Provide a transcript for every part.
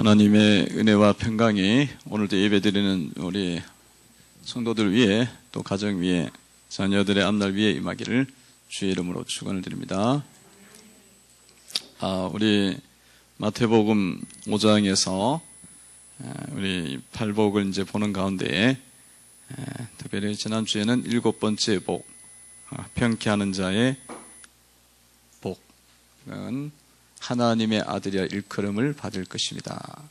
하나님의 은혜와 평강이 오늘도 예배드리는 우리 성도들 위해 또 가정 위에 자녀들의 앞날 위에 임하기를 주의 이름으로 축원을 드립니다. 아, 우리 마태복음 5장에서 우리 팔복을 이제 보는 가운데 특별히 지난 주에는 일곱 번째 복, 아, 평케하는 자의 복은 하나님의 아들이야 일컬음을 받을 것입니다.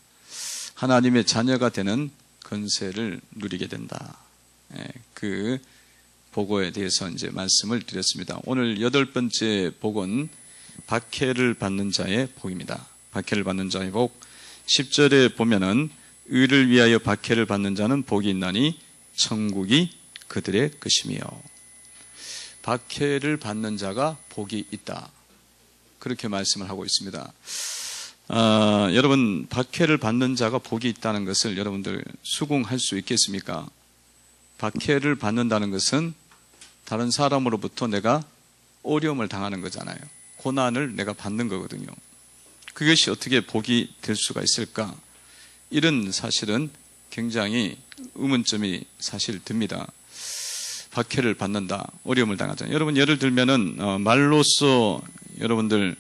하나님의 자녀가 되는 건세를 누리게 된다. 예, 그 보고에 대해서 이제 말씀을 드렸습니다. 오늘 여덟 번째 복은 박해를 받는 자의 복입니다. 박해를 받는 자의 복. 10절에 보면은 의를 위하여 박해를 받는 자는 복이 있나니 천국이 그들의 것이며 박해를 받는 자가 복이 있다. 그렇게 말씀을 하고 있습니다. 아, 여러분 박해를 받는 자가 복이 있다는 것을 여러분들 수긍할 수 있겠습니까? 박해를 받는다는 것은 다른 사람으로부터 내가 어려움을 당하는 거잖아요. 고난을 내가 받는 거거든요. 그것이 어떻게 복이 될 수가 있을까? 이런 사실은 굉장히 의문점이 사실 듭니다. 박해를 받는다, 어려움을 당하잖아요. 여러분 예를 들면은 어, 말로써 여러분들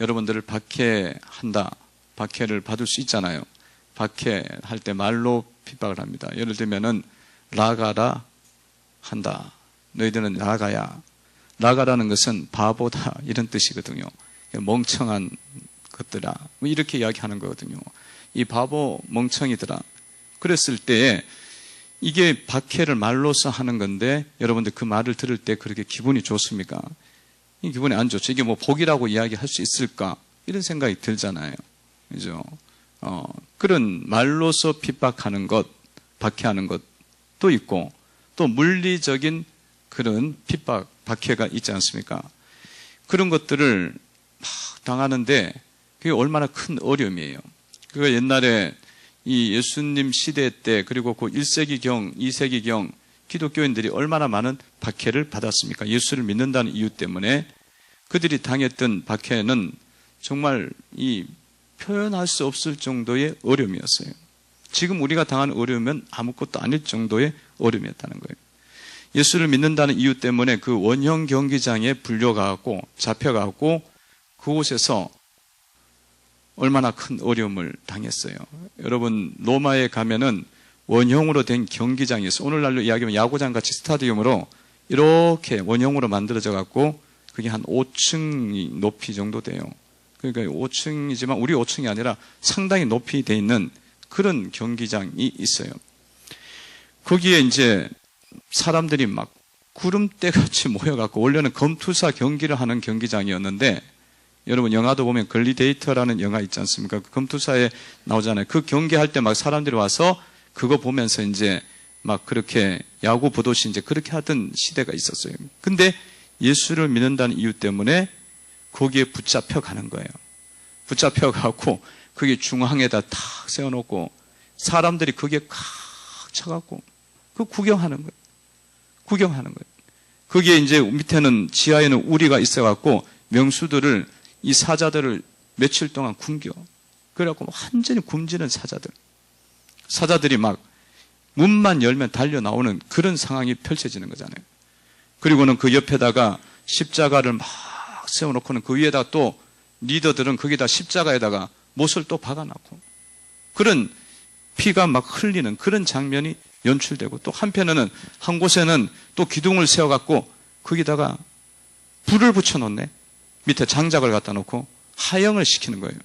여러분들을 박해한다, 박해를 받을 수 있잖아요. 박해할 때 말로 핍박을 합니다. 예를 들면은 라가라 한다. 너희들은 라가야. 라가라는 것은 바보다 이런 뜻이거든요. 멍청한 것들아. 뭐 이렇게 이야기하는 거거든요. 이 바보 멍청이들아. 그랬을 때 이게 박해를 말로써 하는 건데 여러분들 그 말을 들을 때 그렇게 기분이 좋습니까? 이 기분이 안 좋죠. 이게 뭐 복이라고 이야기할 수 있을까? 이런 생각이 들잖아요. 그죠? 어, 그런 말로서 핍박하는 것, 박해하는 것도 있고, 또 물리적인 그런 핍박, 박해가 있지 않습니까? 그런 것들을 막 당하는데 그게 얼마나 큰 어려움이에요. 그거 옛날에 이 예수님 시대 때 그리고 그 1세기경, 2세기경 기독교인들이 얼마나 많은 박해를 받았습니까? 예수를 믿는다는 이유 때문에 그들이 당했던 박해는 정말 이 표현할 수 없을 정도의 어려움이었어요. 지금 우리가 당한 어려움은 아무것도 아닐 정도의 어려움이었다는 거예요. 예수를 믿는다는 이유 때문에 그 원형 경기장에 불려가고 잡혀가고 그곳에서 얼마나 큰 어려움을 당했어요. 여러분 로마에 가면은 원형으로 된 있어요. 오늘날로 이야기하면 야구장 같이 스타디움으로 이렇게 원형으로 만들어져 갖고 그게 한 5층 높이 정도 돼요. 그러니까 5층이지만 우리 5층이 아니라 상당히 높이 돼 있는 그런 경기장이 있어요. 거기에 이제 사람들이 막 구름대 같이 모여갖고 원래는 검투사 경기를 하는 경기장이었는데 여러분 영화도 보면 글리데이터라는 영화 있지 않습니까? 그 검투사에 나오잖아요. 그 경기할 때 막 사람들이 와서 그거 보면서 이제 막 그렇게 야구 보도시 이제 그렇게 하던 시대가 있었어요. 근데 예수를 믿는다는 이유 때문에 거기에 붙잡혀 가는 거예요. 붙잡혀 가고 그게 중앙에다 탁 세워놓고 사람들이 거기에 칵 차갖고 그 구경하는 거예요. 구경하는 거예요. 거기에 이제 밑에는 지하에는 우리가 있어갖고 명수들을 이 사자들을 며칠 동안 굶겨. 그래갖고 완전히 굶지는 사자들. 사자들이 막 문만 열면 달려 나오는 그런 상황이 펼쳐지는 거잖아요. 그리고는 그 옆에다가 십자가를 막 세워놓고는 그 위에다 또 리더들은 거기다 십자가에다가 못을 또 박아놨고 그런 피가 막 흘리는 그런 장면이 연출되고 또 한편에는 한 곳에는 또 기둥을 세워갖고 거기다가 불을 붙여놓네. 밑에 장작을 갖다 놓고 하영을 시키는 거예요.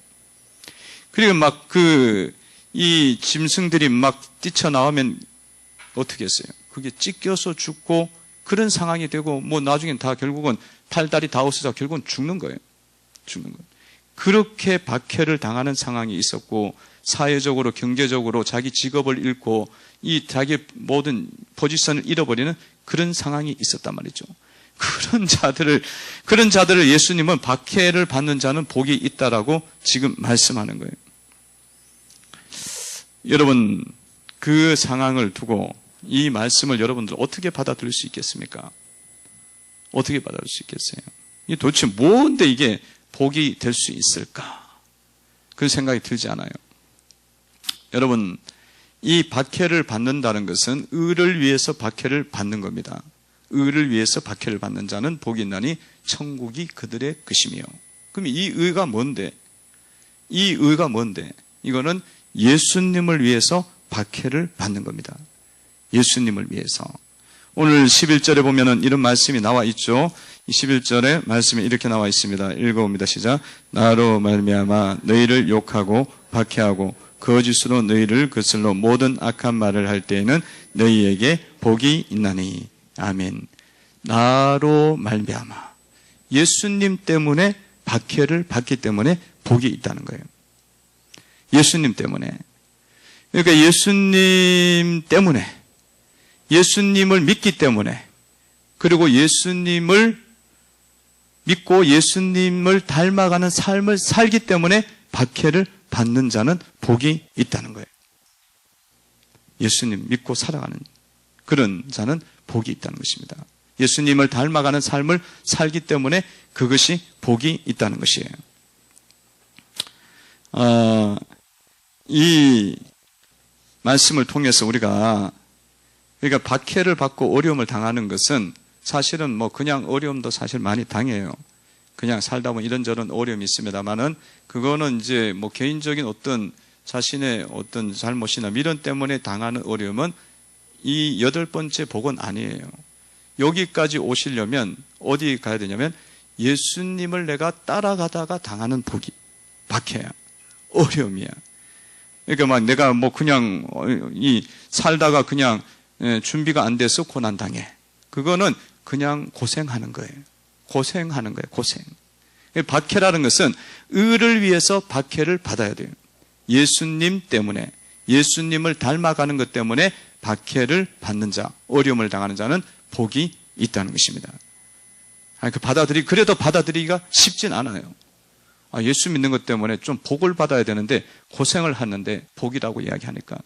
그리고 막 그, 이 짐승들이 막 뛰쳐나오면 어떻게 했어요? 그게 찢겨서 죽고 그런 상황이 되고 뭐 나중엔 다 결국은 팔다리 다 없어져 결국은 죽는 거예요. 죽는 거예요. 그렇게 박해를 당하는 상황이 있었고 사회적으로 경제적으로 자기 직업을 잃고 이 자기 모든 포지션을 잃어버리는 그런 상황이 있었단 말이죠. 그런 자들을 그런 자들을 예수님은 박해를 받는 자는 복이 있다라고 지금 말씀하는 거예요. 여러분 그 상황을 두고 이 말씀을 여러분들 어떻게 받아들일 수 있겠습니까? 어떻게 받아들일 수 있겠어요? 이 도대체 뭔데 이게 복이 될 수 있을까? 그런 생각이 들지 않아요. 여러분, 이 박해를 받는다는 것은 의를 위해서 박해를 받는 겁니다. 의를 위해서 박해를 받는 자는 복이 있나니 천국이 그들의 것이며. 그럼 이 의가 뭔데? 이 의가 뭔데? 이거는 예수님을 위해서 박해를 받는 겁니다. 예수님을 위해서. 오늘 11절에 보면은 이런 말씀이 나와 있죠. 11절에 말씀이 이렇게 나와 있습니다. 읽어봅니다. 시작. 나로 말미암아 너희를 욕하고 박해하고 거짓으로 너희를 그슬로 모든 악한 말을 할 때에는 너희에게 복이 있나니. 아멘. 나로 말미암아 예수님 때문에 박해를 받기 때문에 복이 있다는 거예요. 예수님 때문에. 그러니까 예수님 때문에 예수님을 믿기 때문에 그리고 예수님을 믿고 예수님을 닮아가는 삶을 살기 때문에 박해를 받는 자는 복이 있다는 거예요. 예수님 믿고 살아가는 그런 자는 복이 있다는 것입니다. 예수님을 닮아가는 삶을 살기 때문에 그것이 복이 있다는 것이에요. 어, 이 말씀을 통해서 우리가 그러니까 박해를 받고 어려움을 당하는 것은 사실은 뭐 그냥 어려움도 사실 많이 당해요. 그냥 살다 보면 이런저런 어려움이 있습니다만은 그거는 이제 뭐 개인적인 어떤 자신의 어떤 잘못이나 미련 때문에 당하는 어려움은 이 여덟 번째 복은 아니에요. 여기까지 오시려면 어디 가야 되냐면 예수님을 내가 따라가다가 당하는 복이 박해야. 어려움이야. 그러니까 막 내가 뭐 그냥 이 살다가 그냥 예, 준비가 안 돼서 고난 당해. 그거는 그냥 고생하는 거예요. 고생하는 거예요. 고생. 박해라는 것은 의를 위해서 박해를 받아야 돼요. 예수님 때문에 예수님을 닮아가는 것 때문에 박해를 받는 자, 어려움을 당하는 자는 복이 있다는 것입니다. 그 받아들이 그래도 받아들이기가 쉽진 않아요. 아, 예수 믿는 것 때문에 좀 복을 받아야 되는데 고생을 하는데 복이라고 이야기하니까.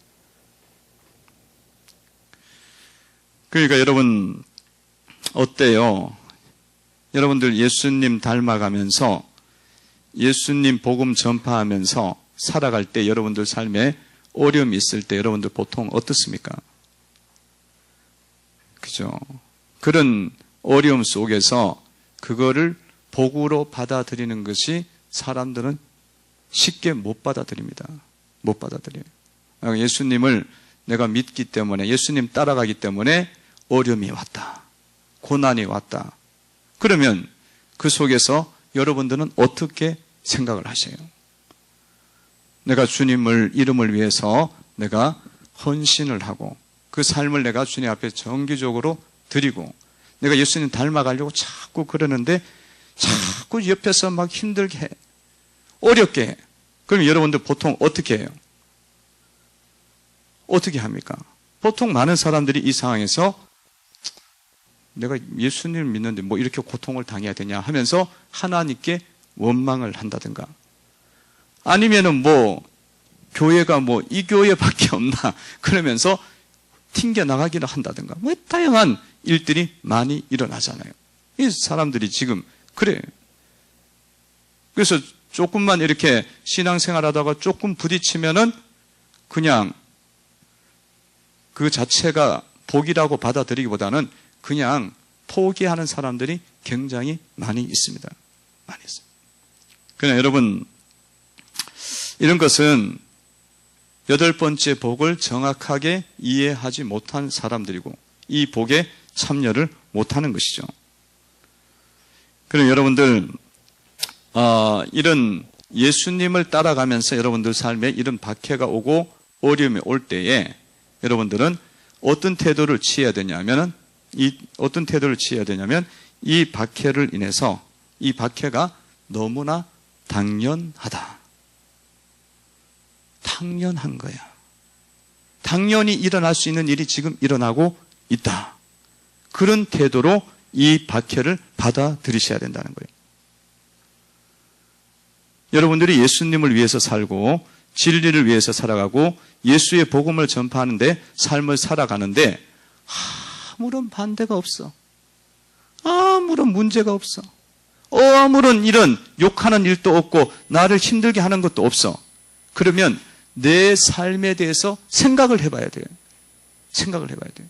그러니까 여러분 어때요? 여러분들 예수님 닮아가면서 예수님 복음 전파하면서 살아갈 때 여러분들 삶에 어려움이 있을 때 여러분들 보통 어떻습니까? 그죠? 그런 어려움 속에서 그거를 복으로 받아들이는 것이 사람들은 쉽게 못 받아들입니다. 못 받아들여요. 예수님을 내가 믿기 때문에, 예수님 따라가기 때문에 어려움이 왔다. 고난이 왔다. 그러면 그 속에서 여러분들은 어떻게 생각을 하세요? 내가 주님을 이름을 위해서 내가 헌신을 하고 그 삶을 내가 주님 앞에 정기적으로 드리고 내가 예수님 닮아가려고 자꾸 그러는데 자꾸 옆에서 막 힘들게 해. 어렵게 해. 그럼 여러분들 보통 어떻게 해요? 어떻게 합니까? 보통 많은 사람들이 이 상황에서 내가 예수님을 믿는데 뭐 이렇게 고통을 당해야 되냐 하면서 하나님께 원망을 한다든가 아니면은 뭐 교회가 뭐 이 교회밖에 없나 그러면서 튕겨 나가기를 한다든가 뭐 다양한 일들이 많이 일어나잖아요. 이 사람들이 지금 그래. 그래서 조금만 이렇게 신앙생활 하다가 조금 부딪히면은 그냥 그 자체가 복이라고 받아들이기보다는 그냥 포기하는 사람들이 굉장히 많이 있습니다. 많이 있습니다. 그러나 여러분, 이런 것은 여덟 번째 복을 정확하게 이해하지 못한 사람들이고 이 복에 참여를 못하는 것이죠. 그럼 여러분들 어, 이런 예수님을 따라가면서 여러분들 삶에 이런 박해가 오고 어려움이 올 때에 여러분들은 어떤 태도를 취해야 되냐면은 이 어떤 태도를 취해야 되냐면 이 박해를 인해서 이 박해가 너무나 당연하다. 당연한 거야. 당연히 일어날 수 있는 일이 지금 일어나고 있다. 그런 태도로 이 박해를 받아들이셔야 된다는 거예요. 여러분들이 예수님을 위해서 살고 진리를 위해서 살아가고 예수의 복음을 전파하는데 삶을 살아가는데 아무런 반대가 없어. 아무런 문제가 없어. 아무런 이런 욕하는 일도 없고 나를 힘들게 하는 것도 없어. 그러면 내 삶에 대해서 생각을 해봐야 돼요. 생각을 해봐야 돼요.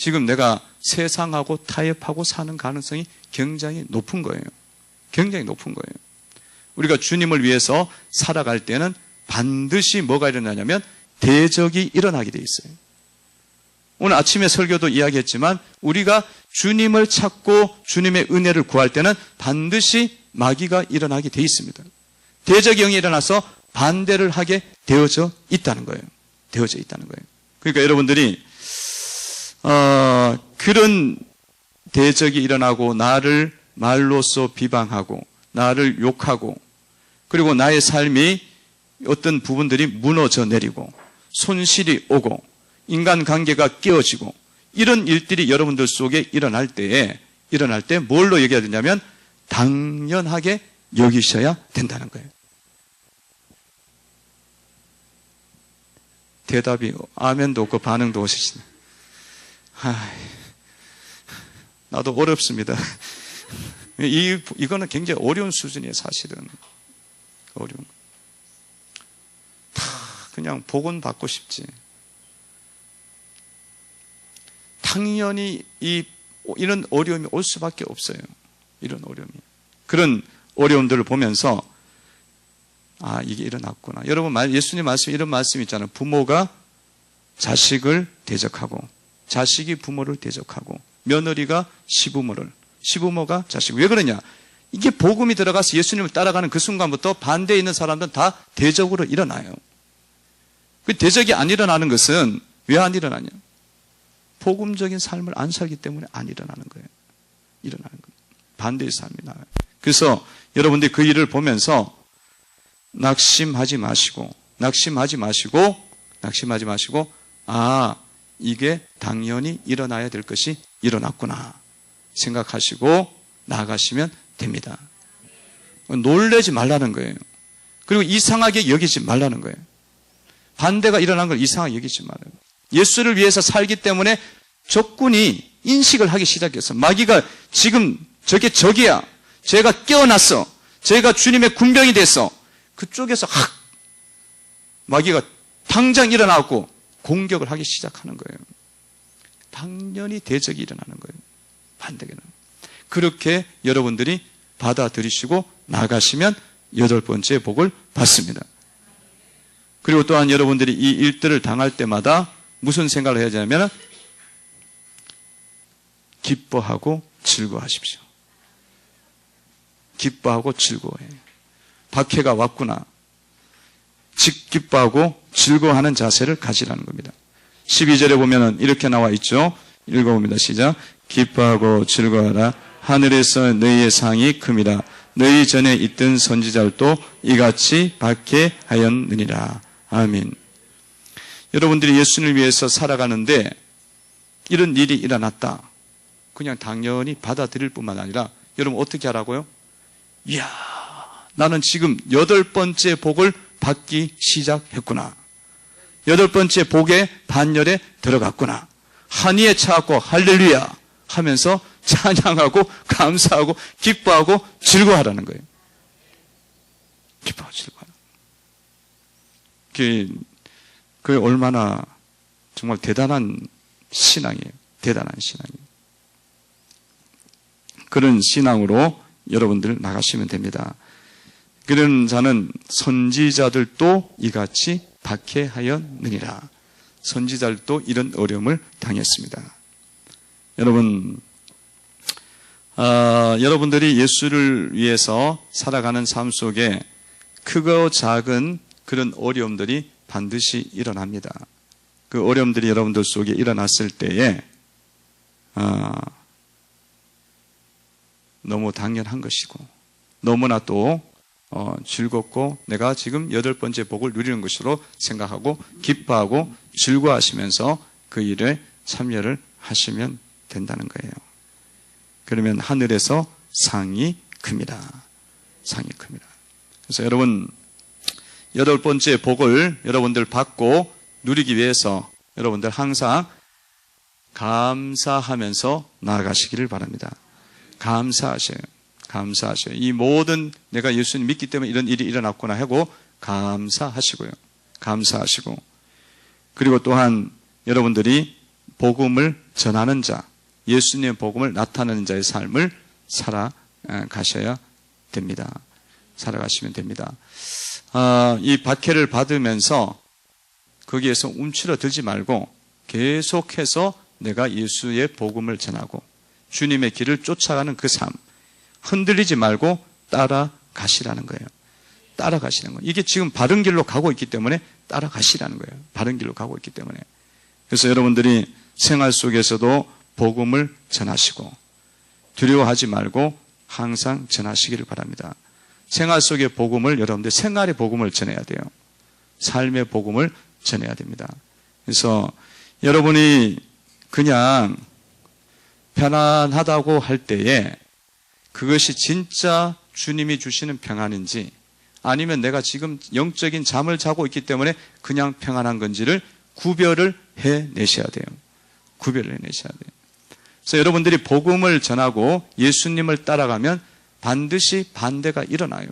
지금 내가 세상하고 타협하고 사는 가능성이 굉장히 높은 거예요. 굉장히 높은 거예요. 우리가 주님을 위해서 살아갈 때는 반드시 뭐가 일어나냐면 대적이 일어나게 돼 있어요. 오늘 아침에 설교도 이야기했지만 우리가 주님을 찾고 주님의 은혜를 구할 때는 반드시 마귀가 일어나게 돼 있습니다. 대적이 영이 일어나서 반대를 하게 되어져 있다는 거예요. 되어져 있다는 거예요. 그러니까 여러분들이 어, 그런 대적이 일어나고 나를 말로써 비방하고 나를 욕하고 그리고 나의 삶이 어떤 부분들이 무너져 내리고 손실이 오고 인간 관계가 깨어지고 이런 일들이 여러분들 속에 일어날 때에 일어날 때 뭘로 얘기해야 되냐면 당연하게 여기셔야 된다는 거예요. 대답이 아멘도 없고 반응도 없으시네. 아, 나도 어렵습니다. 이, 이거는 굉장히 어려운 수준이에요, 사실은. 어려운. 다 그냥 복원 받고 싶지. 당연히 이, 이런 어려움이 올 수밖에 없어요. 이런 어려움이. 그런 어려움들을 보면서, 아, 이게 일어났구나. 여러분, 예수님 말씀, 이런 말씀 있잖아요. 부모가 자식을 대적하고, 자식이 부모를 대적하고, 며느리가 시부모를, 시부모가 자식. 왜 그러냐? 이게 복음이 들어가서 예수님을 따라가는 그 순간부터 반대에 있는 사람들은 다 대적으로 일어나요. 그 대적이 안 일어나는 것은 왜 안 일어나냐? 복음적인 삶을 안 살기 때문에 안 일어나는 거예요. 일어나는 거예요. 반대의 삶이 나요. 그래서 여러분들이 그 일을 보면서 낙심하지 마시고, 낙심하지 마시고, 낙심하지 마시고, 아, 이게 당연히 일어나야 될 것이 일어났구나. 생각하시고 나가시면 됩니다. 놀래지 말라는 거예요. 그리고 이상하게 여기지 말라는 거예요. 반대가 일어난 걸 이상하게 여기지 말아요. 예수를 위해서 살기 때문에 적군이 인식을 하기 시작했어. 마귀가 지금 저게 적이야. 제가 깨어났어. 제가 주님의 군병이 됐어. 그쪽에서 확 마귀가 당장 일어나고 공격을 하기 시작하는 거예요. 당연히 대적이 일어나는 거예요. 반대는. 그렇게 여러분들이 받아들이시고 나가시면 여덟 번째 복을 받습니다. 그리고 또한 여러분들이 이 일들을 당할 때마다 무슨 생각을 해야 되냐면 기뻐하고 즐거워하십시오. 기뻐하고 즐거워해. 박해가 왔구나. 즉 기뻐하고 즐거워하는 자세를 가지라는 겁니다. 12절에 보면은 이렇게 나와 있죠. 읽어봅니다. 시작. 기뻐하고 즐거워하라. 하늘에서 너희의 상이 큼이라. 너희 전에 있던 선지자들도 이같이 박해하였느니라. 아멘. 여러분들이 예수를 위해서 살아가는데 이런 일이 일어났다. 그냥 당연히 받아들일 뿐만 아니라 여러분 어떻게 하라고요? 이야, 나는 지금 여덟 번째 복을 받기 시작했구나. 여덟 번째 복의 반열에 들어갔구나. 한이에 차고 할렐루야 하면서 찬양하고 감사하고 기뻐하고 즐거워하라는 거예요. 기뻐하고 즐거워하는 그, 그 얼마나 정말 대단한 신앙이에요. 대단한 신앙이에요. 그런 신앙으로 여러분들 나가시면 됩니다. 그런 자는 선지자들도 이같이 박해하였느니라. 선지자들도 이런 어려움을 당했습니다. 여러분, 어, 여러분들이 예수를 위해서 살아가는 삶 속에 크고 작은 그런 어려움들이 반드시 일어납니다. 그 어려움들이 여러분들 속에 일어났을 때에 어, 너무 당연한 것이고 너무나 또 어, 즐겁고 내가 지금 여덟 번째 복을 누리는 것으로 생각하고 기뻐하고 즐거워하시면서 그 일에 참여를 하시면 된다는 거예요. 그러면 하늘에서 상이 큽니다. 상이 큽니다. 그래서 여러분 여덟 번째 복을 여러분들 받고 누리기 위해서 여러분들 항상 감사하면서 나아가시기를 바랍니다. 감사하셔요. 감사하셔요. 이 모든 내가 예수님 믿기 때문에 이런 일이 일어났구나 하고 감사하시고요. 감사하시고 그리고 또한 여러분들이 복음을 전하는 자, 예수님의 복음을 나타내는 자의 삶을 살아가셔야 됩니다. 살아가시면 됩니다. 아, 이 박해를 받으면서 거기에서 움츠러들지 말고 계속해서 내가 예수의 복음을 전하고 주님의 길을 쫓아가는 그 삶, 흔들리지 말고 따라가시라는 거예요. 따라가시는 거예요. 이게 지금 바른 길로 가고 있기 때문에 따라가시라는 거예요. 바른 길로 가고 있기 때문에. 그래서 여러분들이 생활 속에서도 복음을 전하시고 두려워하지 말고 항상 전하시기를 바랍니다. 생활 속의 복음을 여러분들 생활의 복음을 전해야 돼요. 삶의 복음을 전해야 됩니다. 그래서 여러분이 그냥 편안하다고 할 때에 그것이 진짜 주님이 주시는 평안인지 아니면 내가 지금 영적인 잠을 자고 있기 때문에 그냥 평안한 건지를 구별을 해내셔야 돼요. 구별을 해내셔야 돼요. 그래서 여러분들이 복음을 전하고 예수님을 따라가면 반드시 반대가 일어나요.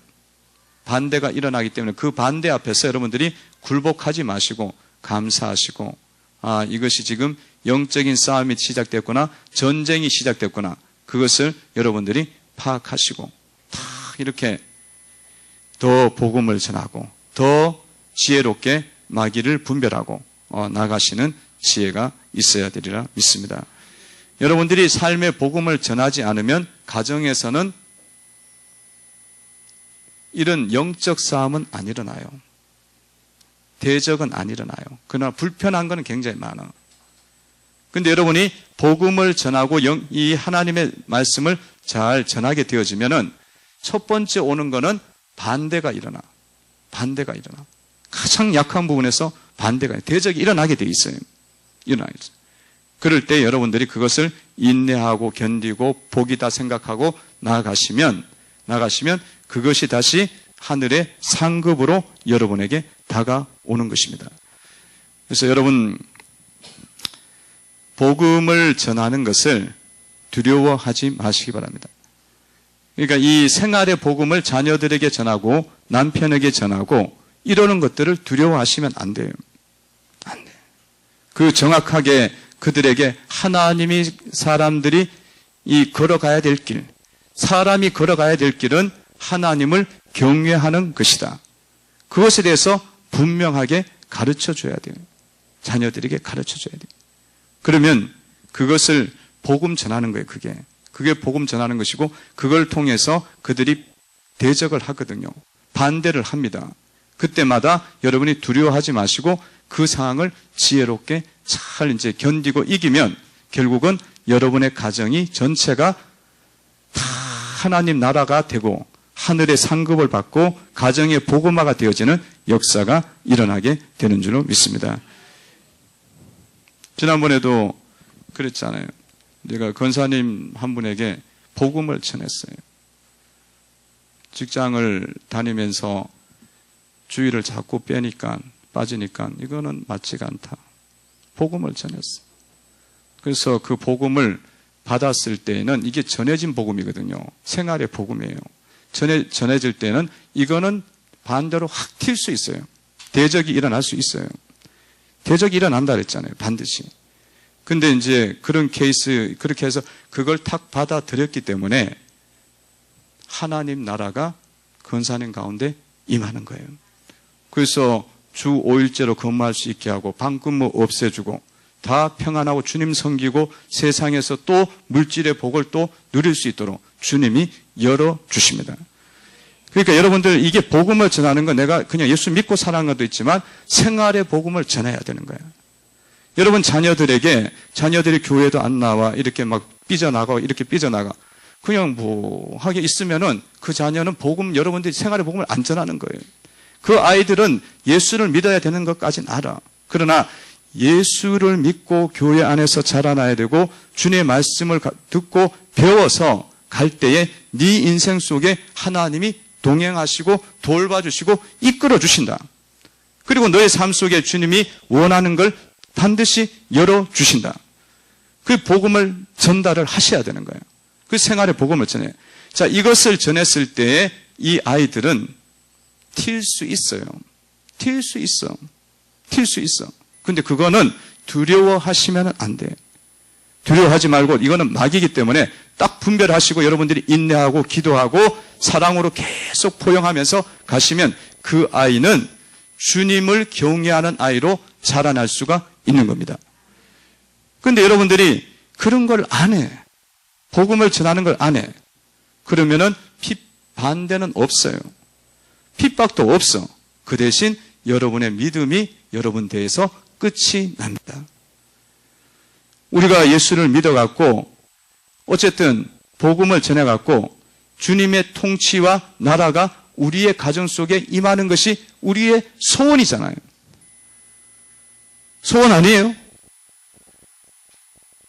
반대가 일어나기 때문에 그 반대 앞에서 여러분들이 굴복하지 마시고 감사하시고 아 이것이 지금 영적인 싸움이 시작됐구나 전쟁이 시작됐구나 그것을 여러분들이 파악하시고 다 이렇게 더 복음을 전하고 더 지혜롭게 마귀를 분별하고 어, 나가시는 지혜가 있어야 되리라 믿습니다. 여러분들이 삶의 복음을 전하지 않으면 가정에서는 이런 영적 싸움은 안 일어나요. 대적은 안 일어나요. 그러나 불편한 것은 굉장히 많아. 근데 여러분이 복음을 전하고 영, 이 하나님의 말씀을 잘 전하게 되어지면은 첫 번째 오는 거는 반대가 일어나. 반대가 일어나. 가장 약한 부분에서 반대가, 대적이 일어나게 돼 있어요. 일어나게 있어요. 그럴 때 여러분들이 그것을 인내하고 견디고 복이다 생각하고 나아가시면, 나가시면 그것이 다시 하늘의 상급으로 여러분에게 다가오는 것입니다. 그래서 여러분, 복음을 전하는 것을 두려워하지 마시기 바랍니다. 그러니까 이 생활의 복음을 자녀들에게 전하고 남편에게 전하고 이러는 것들을 두려워하시면 안 돼요. 안 돼. 그 정확하게 그들에게 하나님이 사람들이 이 걸어가야 될 길, 사람이 걸어가야 될 길은 하나님을 경외하는 것이다. 그것에 대해서 분명하게 가르쳐 줘야 돼요. 자녀들에게 가르쳐 줘야 돼요. 그러면 그것을 복음 전하는 거예요, 그게. 그게 복음 전하는 것이고 그걸 통해서 그들이 대적을 하거든요. 반대를 합니다. 그때마다 여러분이 두려워하지 마시고 그 상황을 지혜롭게 잘 이제 견디고 이기면 결국은 여러분의 가정이 전체가 다 하나님 나라가 되고 하늘의 상급을 받고 가정의 복음화가 되어지는 역사가 일어나게 되는 줄로 믿습니다. 지난번에도 그랬잖아요. 내가 권사님 한 분에게 복음을 전했어요. 직장을 다니면서 주의를 자꾸 빼니까 빠지니까 이거는 맞지가 않다. 복음을 전했어. 그래서 그 복음을 받았을 때에는 이게 전해진 복음이거든요. 생활의 복음이에요. 전해, 전해질 때는 이거는 반대로 확 튈 수 있어요. 대적이 일어날 수 있어요. 대적이 일어난다 그랬잖아요. 반드시. 근데 이제 그런 케이스, 그렇게 해서 그걸 탁 받아들였기 때문에 하나님 나라가 건사님 가운데 임하는 거예요. 그래서 주 5일째로 근무할 수 있게 하고 방근무 없애주고 다 평안하고 주님 섬기고 세상에서 또 물질의 복을 또 누릴 수 있도록 주님이 열어 주십니다. 그러니까 여러분들 이게 복음을 전하는 건 내가 그냥 예수 믿고 살아가는 것도 있지만 생활의 복음을 전해야 되는 거예요. 여러분 자녀들에게 자녀들이 교회도 안 나와 이렇게 막 삐져나가 이렇게 삐져나가 그냥 뭐 하게 있으면은 그 자녀는 복음 여러분들이 생활의 복음을 안 전하는 거예요. 그 아이들은 예수를 믿어야 되는 것까지는 알아. 그러나 예수를 믿고 교회 안에서 자라나야 되고 주님의 말씀을 듣고 배워서 갈 때에 네 인생 속에 하나님이 동행하시고 돌봐주시고 이끌어 주신다. 그리고 너의 삶 속에 주님이 원하는 걸 반드시 열어 주신다. 그 복음을 전달을 하셔야 되는 거예요. 그 생활의 복음을 전해. 자, 이것을 전했을 때에 이 아이들은 튈 수 있어요. 튈 수 있어. 튈 수 있어. 근데 그거는 두려워하시면 안 돼. 두려워하지 말고 이거는 막이기 때문에 딱 분별하시고 여러분들이 인내하고 기도하고 사랑으로 계속 포용하면서 가시면 그 아이는 주님을 경외하는 아이로 자라날 수가 있는 겁니다. 근데 여러분들이 그런 걸 안 해. 복음을 전하는 걸 안 해. 그러면은 핍 반대는 없어요. 핍박도 없어. 그 대신 여러분의 믿음이 여러분 대해서 끝이 납니다. 우리가 예수를 믿어갖고 어쨌든 복음을 전해갖고 주님의 통치와 나라가 우리의 가정 속에 임하는 것이 우리의 소원이잖아요. 소원 아니에요?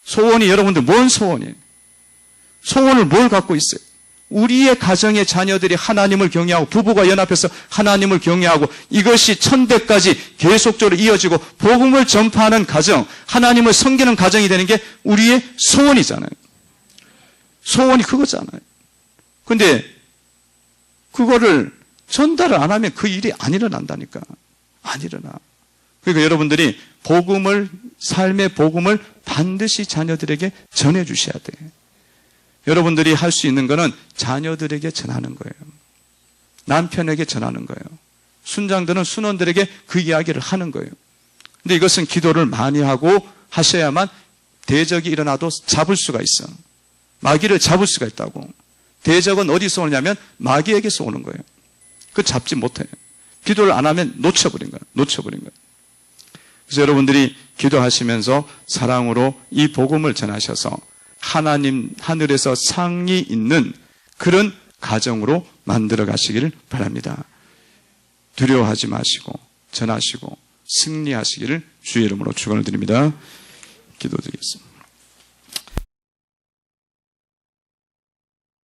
소원이 여러분들 뭔 소원이에요? 소원을 뭘 갖고 있어요? 우리의 가정의 자녀들이 하나님을 경외하고 부부가 연합해서 하나님을 경외하고 이것이 천대까지 계속적으로 이어지고 복음을 전파하는 가정, 하나님을 섬기는 가정이 되는 게 우리의 소원이잖아요. 소원이 그거잖아요. 근데 그거를 전달을 안 하면 그 일이 안 일어난다니까. 안 일어나. 그러니까 여러분들이 복음을 삶의 복음을 반드시 자녀들에게 전해 주셔야 돼. 여러분들이 할 수 있는 것은 자녀들에게 전하는 거예요. 남편에게 전하는 거예요. 순장들은 순원들에게 그 이야기를 하는 거예요. 근데 이것은 기도를 많이 하고 하셔야만 대적이 일어나도 잡을 수가 있어. 마귀를 잡을 수가 있다고. 대적은 어디서 오느냐면 마귀에게서 오는 거예요. 그 잡지 못해. 기도를 안 하면 놓쳐버린 거예요. 놓쳐버린 거예요. 그래서 여러분들이 기도하시면서 사랑으로 이 복음을 전하셔서 하나님 하늘에서 상이 있는 그런 가정으로 만들어 가시기를 바랍니다. 두려워하지 마시고 전하시고 승리하시기를 주의 이름으로 축원을 드립니다. 기도드리겠습니다.